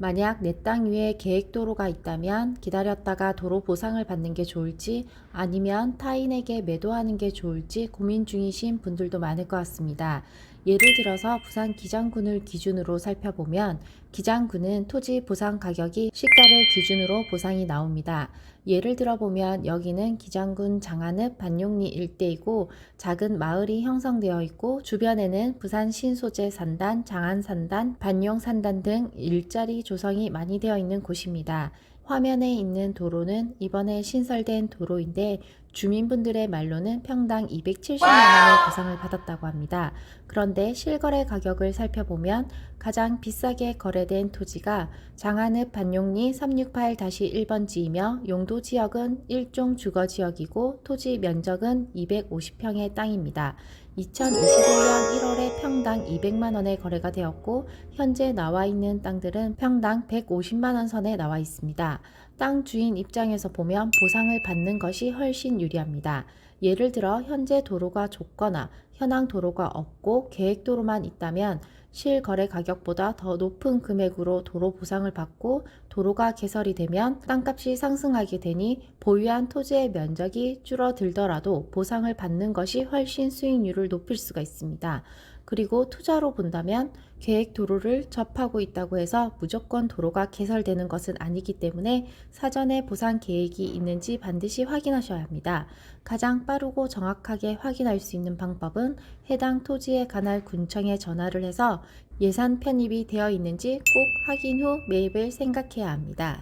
만약 내 땅 위에 계획도로가 있다면 기다렸다가 도로 보상을 받는 게 좋을지 아니면 타인에게 매도하는 게 좋을지 고민 중이신 분들도 많을 것 같습니다. 예를 들어서 부산 기장군을 기준으로 살펴보면 기장군은 토지 보상 가격이 시가를 기준으로 보상이 나옵니다. 예를 들어 보면 여기는 기장군 장안읍 반용리 일대이고 작은 마을이 형성되어 있고 주변에는 부산 신소재 산단, 장안 산단, 반용 산단 등 일자리 조성이 많이 되어 있는 곳입니다. 화면에 있는 도로는 이번에 신설된 도로인데 주민분들의 말로는 평당 270만 원의 보상을 받았다고 합니다. 그런데 실거래 가격을 살펴보면 가장 비싸게 거래된 토지가 장안읍 반용리 368-1번지이며 용도 지역은 일종 주거 지역이고 토지 면적은 250평의 땅입니다. 2021년 1월에 평당 200만 원에 거래가 되었고 현재 나와 있는 땅들은 평당 150만 원 선에 나와 있습니다. 땅 주인 입장에서 보면 보상을 받는 것이 훨씬 유리합니다. 예를 들어 현재 도로가 좁거나 현황 도로가 없고 계획 도로만 있다면 실거래 가격보다 더 높은 금액으로 도로 보상을 받고 도로가 개설이 되면 땅값이 상승하게 되니 보유한 토지의 면적이 줄어들더라도 보상을 받는 것이 훨씬 수익률을 높일 수가 있습니다. 그리고 투자로 본다면 계획 도로를 접하고 있다고 해서 무조건 도로가 개설되는 것은 아니기 때문에 사전에 보상 계획이 있는지 반드시 확인하셔야 합니다. 가장 빠르고 정확하게 확인할 수 있는 방법은 해당 토지의 관할 군청에 전화를 해서 예산 편입이 되어 있는지 꼭 확인 후 매입을 생각해야 합니다.